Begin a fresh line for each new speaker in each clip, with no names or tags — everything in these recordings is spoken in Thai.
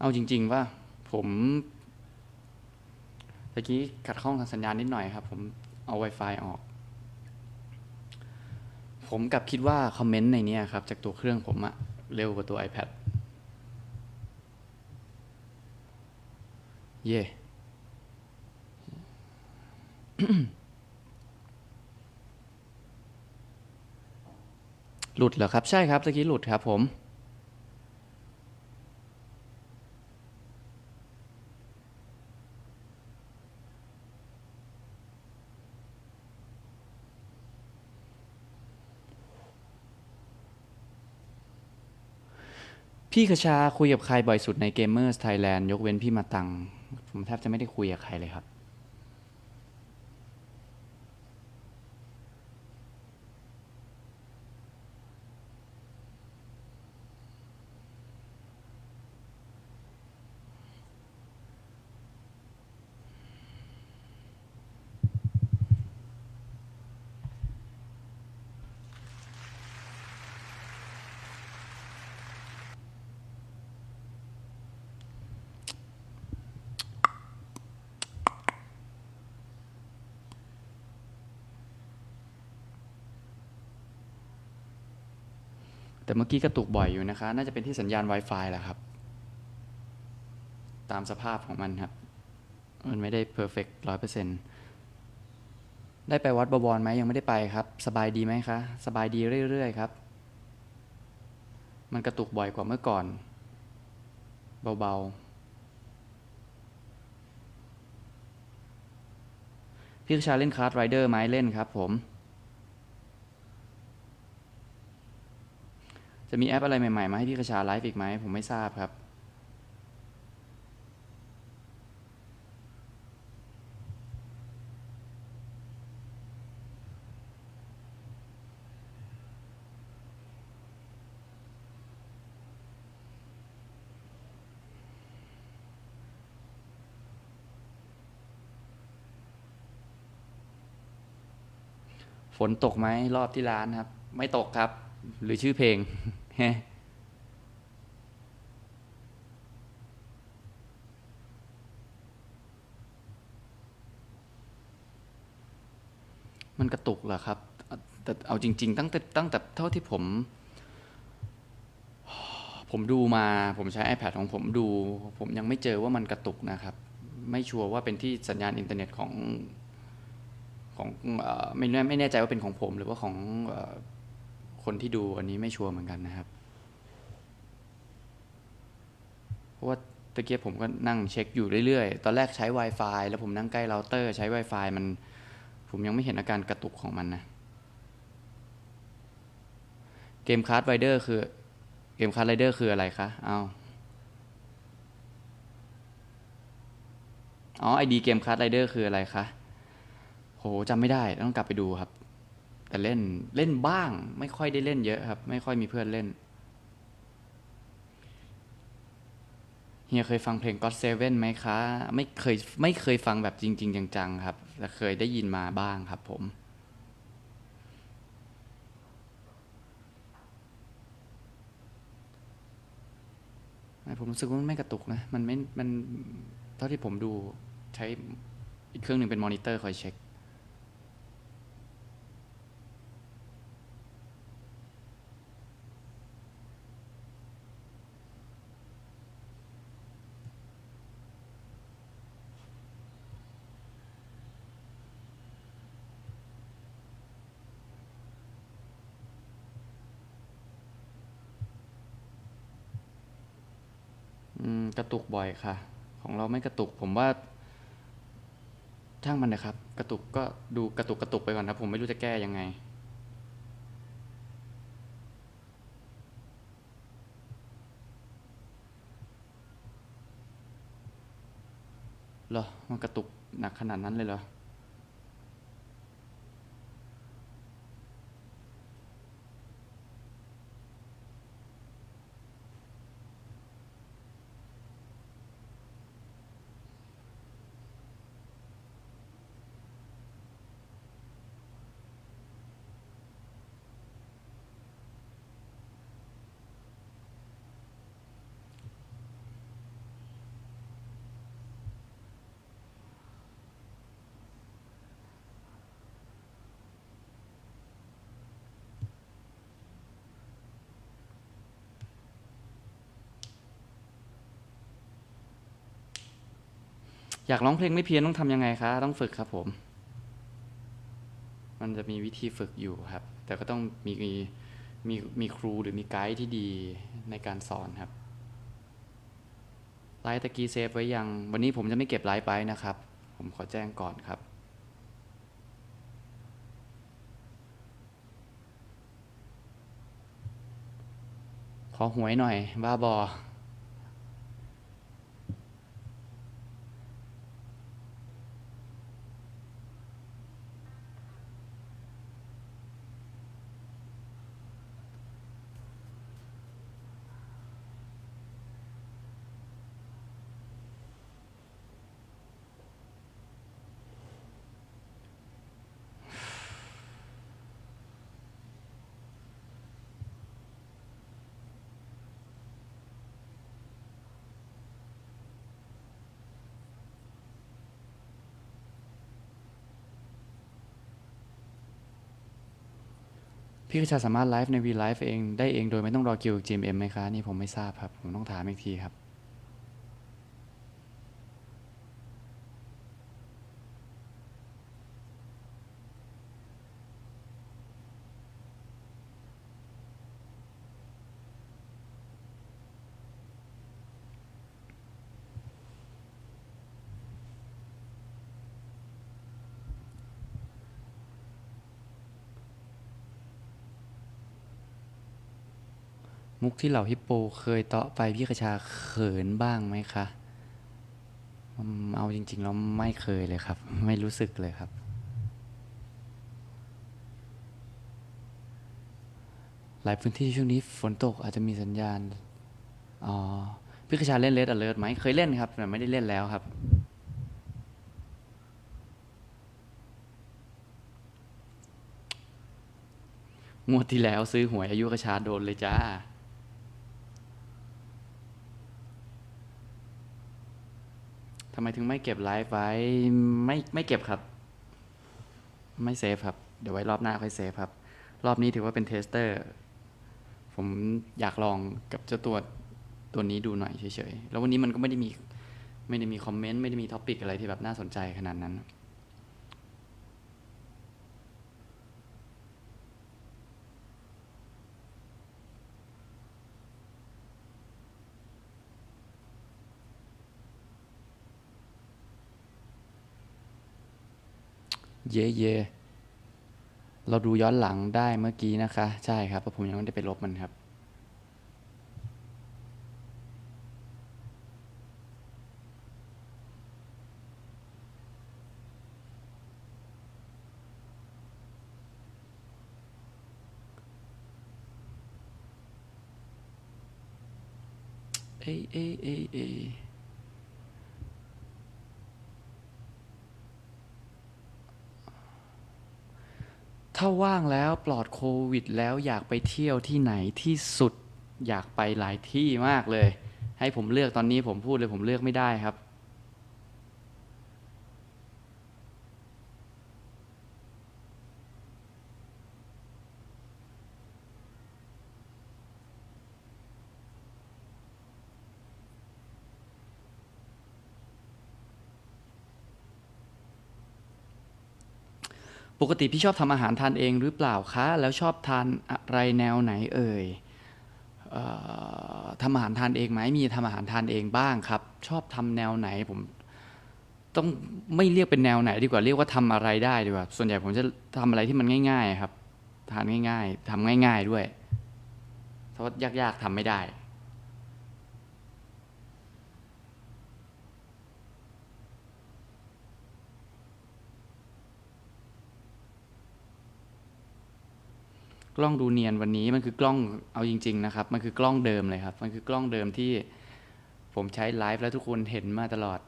เอาจริง ๆ ว่าผมตะกี้ขัดข้องทางสัญญาณนิดหน่อยครับ ผมเอา Wi-Fi ออก ผมกลับคิดว่าคอมเมนต์ในนี้ครับ จากตัวเครื่องผมอะเร็วกว่าตัว iPad เย่ หลุดเหรอครับ ใช่ครับตะกี้หลุดครับผม พี่คชาคุยกับใครบ่อยสุดใน Gamers Thailand ยกเว้นพี่มาตัง ผมแทบจะไม่ได้คุยกับใครเลยครับ แต่เมื่อกี้กระตุกบ่อยอยู่นะคะ น่าจะเป็นที่สัญญาณ Wi-Fi แหละครับ ตามสภาพของมันครับ มันไม่ได้เพอร์เฟกต์ร้อยเปอร์เซ็นได้ไปวัดบวรไหมยังไม่ได้ไปครับ สบายดีไหมคะ สบายดีเรื่อย ๆ ครับ มันกระตุกบ่อยกว่าเมื่อก่อน เบา ๆ พี่ชาเล่นคาร์ดไรเดอร์ไหมเล่นครับผม จะมีแอปอะไรใหม่ๆมาให้พี่กระชาไลฟ์อีกไหมผมไม่ทราบครับ ฝนตกไหมรอบที่ร้านครับ ไม่ตกครับ หรือชื่อเพลง ฮะมันกระตุกเหรอครับ แต่เอาจริง ๆ ตั้งแต่ตั้งแต่เท่าที่ผม ผมดูมาผมใช้ iPad ของผมดู ผมยังไม่เจอว่ามันกระตุกนะครับ ไม่ชัวร์ว่าเป็นที่สัญญาณอินเทอร์เน็ตของของอไม่แน่ไม่แน่ใจว่าเป็นของผมหรือว่าของ คนที่ดูอันนี้ไม่ชัวร์เหมือนกันนะครับ เพราะว่าตะเกียบผมก็นั่งเช็คอยู่เรื่อยๆ ตอนแรกใช้ Wi-Fi แล้วผมนั่งใกล้เราเตอร์ใช้ Wi-Fi มัน ผมยังไม่เห็นอาการกระตุกของมันนะ เกมคาร์ดไรเดอร์คือ เกมคาร์ดไรเดอร์คืออะไรคะ เอาอ๋อไอดีเกมคาร์ดไรเดอร์คืออะไรคะ โหจำไม่ได้ต้องกลับไปดูครับ แต่เล่นเล่นบ้าง ไม่ค่อยได้เล่นเยอะครับ ไม่ค่อยมีเพื่อนเล่นเฮียเคยฟังเพลง God Seven ไหมคะ ไม่เคยไม่เคยฟังแบบจริง ๆ จังๆ ครับ แต่เคยได้ยินมาบ้างครับผม ผมรู้สึกว่ามันไม่กระตุกนะ มันไม่ มันเท่าที่ผมดูใช้อีกเครื่องหนึ่งเป็นมอนิเตอร์คอยเช็ค ตุกบ่อยค่ะ ของเราไม่กระตุก ผมว่าช่างมันนะครับ กระตุกก็ดูกระตุกกระตุกไปก่อนครับ ผมไม่รู้จะแก้ยังไง เหรอ มันกระตุกหนักขนาดนั้นเลยเหรอ อยากร้องเพลงไม่เพี้ยนต้องทำยังไงคะ ต้องฝึกครับผม มันจะมีวิธีฝึกอยู่ครับ แต่ก็ต้องมีมีมีมีครูหรือมีไกด์ที่ดีในการสอนครับ ไลฟ์ตะกี้เซฟไว้ยัง วันนี้ผมจะไม่เก็บไลฟ์ไปนะครับ ผมขอแจ้งก่อนครับขอหวยหน่อย บ้าบอ พี่กระชาสามารถไลฟ์ใน V Live เองได้เองโดยไม่ต้องรอคิว GMM ไหมคะนี่ผมไม่ทราบครับ ผมต้องถามอีกทีครับ มุกที่เหล่าฮิปโปเคยเตาะไปพี่กระชาเขินบ้างไหมคะเอาจริงๆแล้วไม่เคยเลยครับ ไม่รู้สึกเลยครับ หลายพื้นที่ช่วงนี้ฝนตกอาจจะมีสัญญาณอ๋อพี่กระชาเล่นเลดอเลิร์ไหมเคยเล่นครับแต่ไม่ได้เล่นแล้วครับงวดที่แล้วซื้อหวยอายุกระชาโดนเลยจ้า ทำไมถึงไม่เก็บไลฟ์ไว้ไม่ไม่เก็บครับ ไม่เซฟครับ เดี๋ยวไว้รอบหน้าค่อยเซฟครับ รอบนี้ถือว่าเป็นเทสเตอร์ ผมอยากลองกับเจ้าตัวตัวนี้ดูหน่อยเฉยๆ แล้ววันนี้มันก็ไม่ได้มีไม่ได้มีคอมเมนต์ไม่ได้มีท็อปิกอะไรที่แบบน่าสนใจขนาดนั้น เย่เยเราดูย้อนหลังได้เมื่อกี้นะคะ ใช่ครับเพราะผมยังไม่ได้ไปลบมันครับเอ้เอ้เอ้เอ้ ถ้าว่างแล้วปลอดโควิด แล้วอยากไปเที่ยวที่ไหนที่สุด อยากไปหลายที่มากเลย ให้ผมเลือกตอนนี้ผมพูดเลยผมเลือกไม่ได้ครับ ปกติพี่ชอบทำอาหารทานเองหรือเปล่าคะ แล้วชอบทานอะไรแนวไหนเอ่ยเอ่อทำอาหารทานเองไหมมีทำอาหารทานเองบ้างครับ ชอบทำแนวไหนผม ต้องไม่เรียกเป็นแนวไหนดีกว่าเรียกว่าทำอะไรได้ดีกว่า ส่วนใหญ่ผมจะทำอะไรที่มันง่าย ๆ ครับ ทานง่าย ๆทำง่าย ๆด้วยเพราะยากๆทำไม่ได้ ก ล้องดูเนียนวันนี้มันคือกล้องเอาจริง ๆ นะครับ มันคือกล้องเดิมเลยครับ มันคือกล้องเดิมที่ผมใช้ไลฟ์แล้วทุกคนเห็นมาตลอด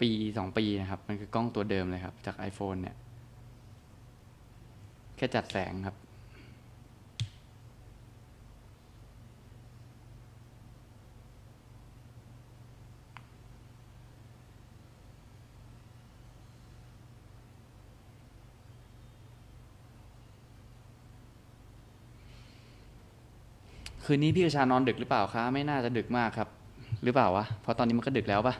ปีสองปีนะครับ มันคือกล้องตัวเดิมเลยครับ จาก iPhone เนี่ย แค่จัดแสงครับ คืนนี้พี่กระชานอนดึกหรือเปล่าคะ ไม่น่าจะดึกมากครับ หรือเปล่าวะ เพราะตอนนี้มันก็ดึกแล้วปะ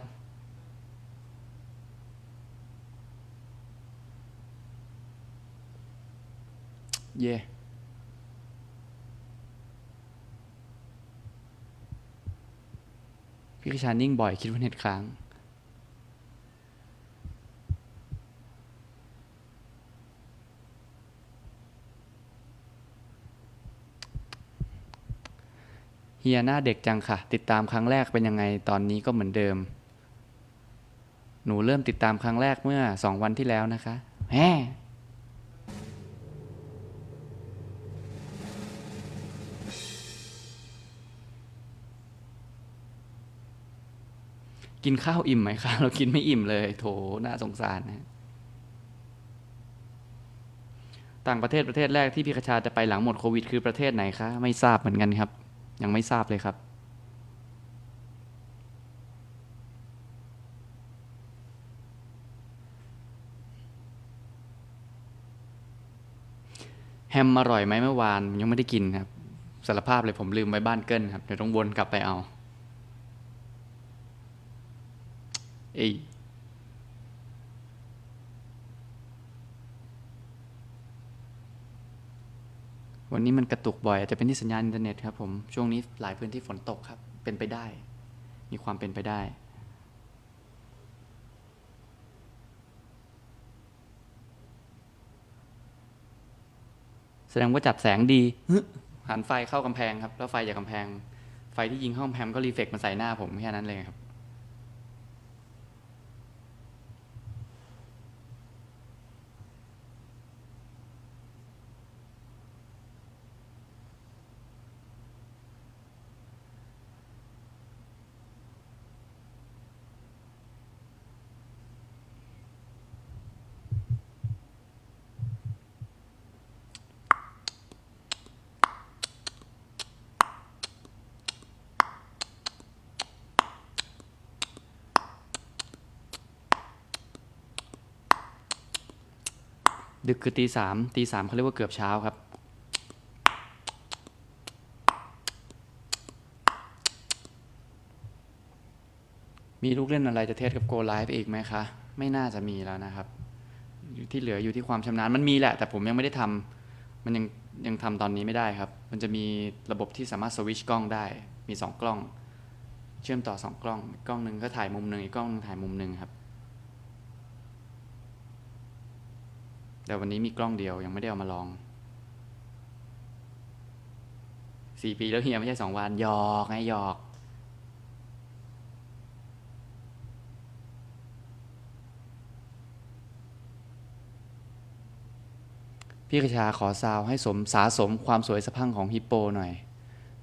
เย่พี่กระชานิ่งบ่อยคิดว่าเน็ตค้าง เฮียหน้าเด็กจังค่ะ ติดตามครั้งแรกเป็นยังไงตอนนี้ก็เหมือนเดิม หนูเริ่มติดตามครั้งแรกเมื่อสองวันที่แล้วนะคะแหมกินข้าวอิ่มไหมคะเรากินไม่อิ่มเลย โถน่าสงสารนะต่างประเทศประเทศแรกที่พี่คชาจะไปหลังหมดโควิด คือประเทศไหนคะ ไม่ทราบเหมือนกันครับ ยังไม่ทราบเลยครับแฮมอร่อยไหมเมื่อวานยังไม่ได้กินครับสารภาพเลยผมลืมไว้บ้านเกินครับเดี๋ยวต้องวนกลับไปเอาเอ้ย วันนี้มันกระตุกบ่อยอาจจะเป็นที่สัญญาณอินเทอร์เน็ตครับผมช่วงนี้หลายพื้นที่ฝนตกครับ เป็นไปได้ มีความเป็นไปได้แสดงว่าจับแสงดีหันไฟเข้ากำแพงครับ แล้วไฟจากกำแพง ไฟที่ยิงเข้ากำแพงก็รีเฟกมาใส่หน้าผมแค่นั้นเลยครับ ดึกคือตีสามตีสามเขาเรียกว่าเกือบเช้าครับ มีลูกเล่นอะไรจะเทสกับโกไลฟ์อีกไหมคะ ไม่น่าจะมีแล้วนะครับ ที่เหลืออยู่ที่ความชำนาญมันมีแหละ แต่ผมยังไม่ได้ทำมันยังยังทำตอนนี้ไม่ได้ครับ มันจะมีระบบที่สามารถสวิตชกล้องได้ มีสองกล้อง เชื่อมต่อสองกล้อง กล้องหนึ่งก็ถ่ายมุมหนึ่งอีกกล้องหนึงถ่ายมุมหนึ่งครับ แต่วันนี้มีกล้องเดียวยังไม่ได้เอามาลองสี่ปีแล้วเฮียไม่ใช่สองวันหยอกไงหยอกพี่กระชาขอซาวให้สมสาสมความสวยสะพังของฮิปโปหน่อย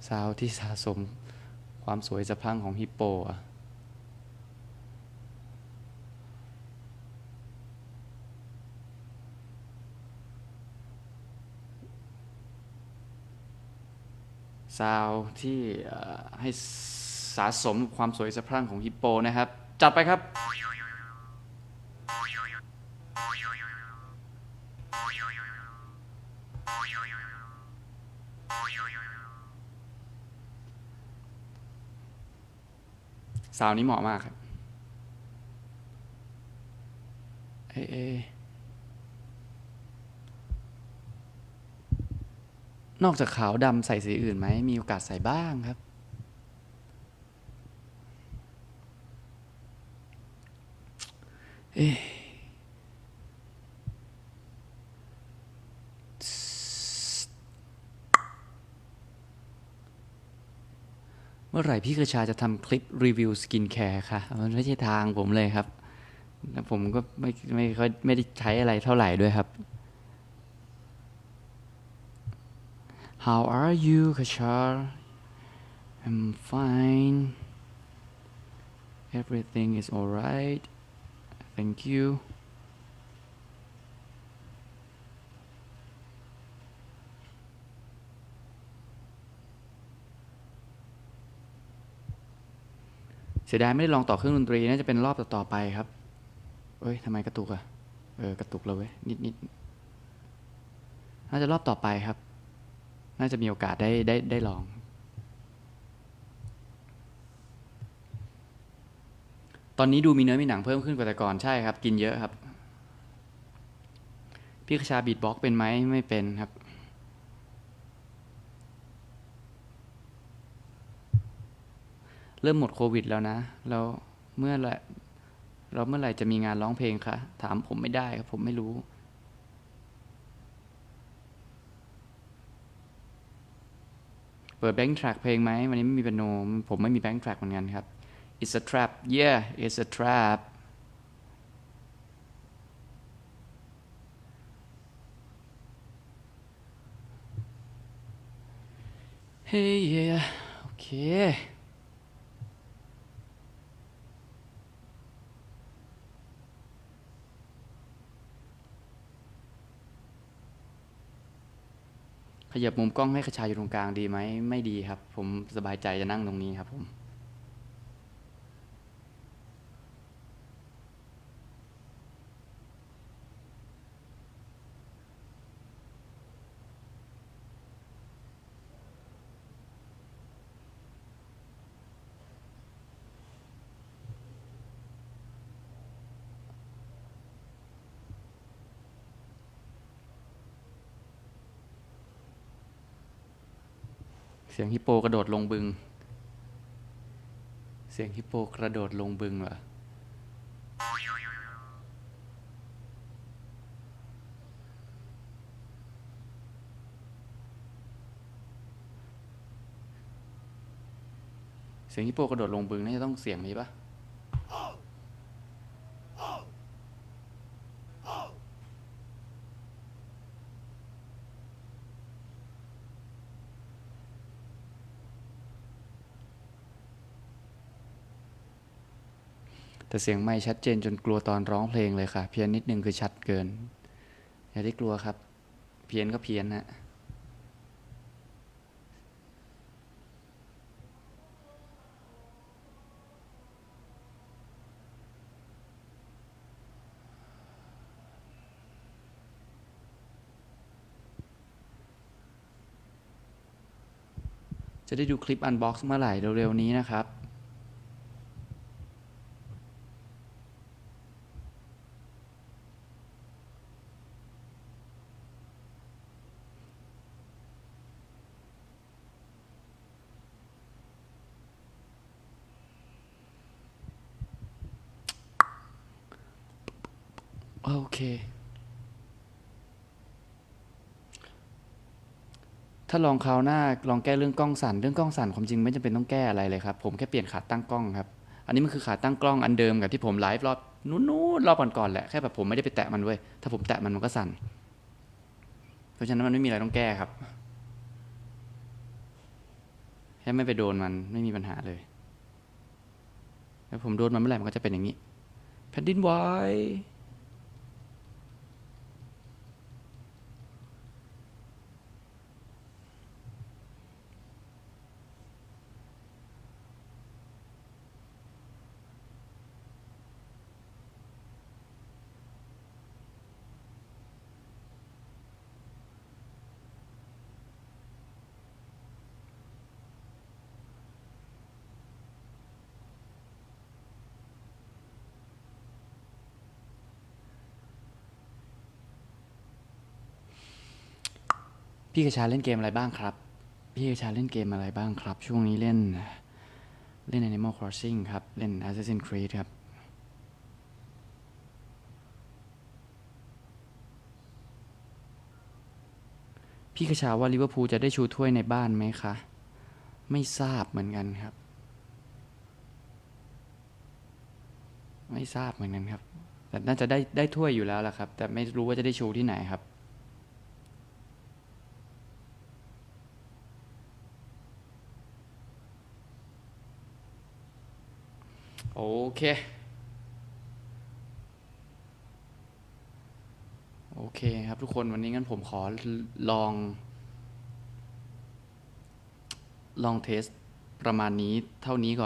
ซาวที่สะสมความสวยสะพังของฮิปโปอะ ซาวที่ให้สะสมความสวยสะพรั่งของฮิปโปนะครับ จัดไปครับซาวนี้เหมาะมากครับ เอะเอะ นอกจากขาวดำใส่สีอื่นไหม มีโอกาสใส่บ้างครับ เอ๊เมื่อไหร่พี่กระชาจะทำคลิปรีวิวสกินแคร์ค่ะ มันไม่ใช่ทางผมเลยครับ ผมก็ไม่ไม่ค่อยไม่ได้ใช้อะไรเท่าไหร่ด้วยครับ How are you กระชา I'm fine Everything is alright Thank you เสียดายไม่ได้ลองต่อเครื่องดนตรีน่าจะเป็นรอบต่อๆไปครับ เอ้ยทำไมกระตุกอะเออกระตุกเลยเว้ยนิดนิดน่าจะรอบต่อไปครับ น่าจะมีโอกาสได้ได้ได้ลอง ตอนนี้ดูมีเนื้อมีหนังเพิ่มขึ้นกว่าแต่ก่อนใช่ครับ กินเยอะครับ พี่ขชาบีดบ็อกเป็นไหมไม่เป็นครับเริ่มหมดโควิดแล้วนะ แล้วเมื่อไรเราเมื่อไหร่จะมีงานร้องเพลงคะ ถามผมไม่ได้ครับ ผมไม่รู้ เปิดแบงค์แทร็กเพลงไหมวันนี้ไม่มีเปียโนผมไม่มีแบงค์แทร็กเหมือนกันครับ it's a trap yeah it's a trap hey yeah โอเค ขยับมุมกล้องให้ขชายอยู่ตรงกลางดีไหมไม่ดีครับ ผมสบายใจจะนั่งตรงนี้ครับผม เสียงฮิปโปกระโดดลงบึง เสียงฮิปโปกระโดดลงบึงเหรอ เสียงฮิปโปกระโดดลงบึงน่าจะต้องเสียงนี้ปะ แต่เสียงไม่ชัดเจนจนกลัวตอนร้องเพลงเลยค่ะ เพี้ยนนิดนึงคือชัดเกิน อย่าได้กลัวครับ เพี้ยนก็เพี้ยนฮะจะได้ดูคลิปอันบ็อกซ์เมื่อไหร่เร็วๆนี้นะครับ โอเค ถ้าลองคราวหน้าลองแก้เรื่องกล้องสั่นเรื่องกล้องสั่นความจริงไม่จำเป็นต้องแก้อะไรเลยครับ ผมแค่เปลี่ยนขาตั้งกล้องครับ อันนี้มันคือขาตั้งกล้องอันเดิมกับที่ผมไลฟ์รอบนู้นๆรอบก่อนๆแหละแค่แบบผมไม่ได้ไปแตะมันเว้ยถ้าผมแตะมันมันก็สั่น เพราะฉะนั้นมันไม่มีอะไรต้องแก้ครับแค่ไม่ไปโดนมันไม่มีปัญหาเลย แล้วผมโดนมันเมื่อไหร่มันก็จะเป็นอย่างนี้ แผ่นดินไหว พี่กระชาเล่นเกมอะไรบ้างครับ พี่กระชาเล่นเกมอะไรบ้างครับ ช่วงนี้เล่นเล่น Animal Crossing ครับ เล่น Assassin's Creed ครับ พี่กระชาว่าลิเวอร์พูลจะได้ชูถ้วยในบ้านไหมคะ ไม่ทราบเหมือนกันครับ ไม่ทราบเหมือนกันครับ แต่น่าจะได้ได้ถ้วยอยู่แล้วล่ะครับ แต่ไม่รู้ว่าจะได้ชูที่ไหนครับ โอเค โอเคครับทุกคนวันนี้งั้นผมขอลอง ลองเทสประมาณนี้เท่านี้ก่อน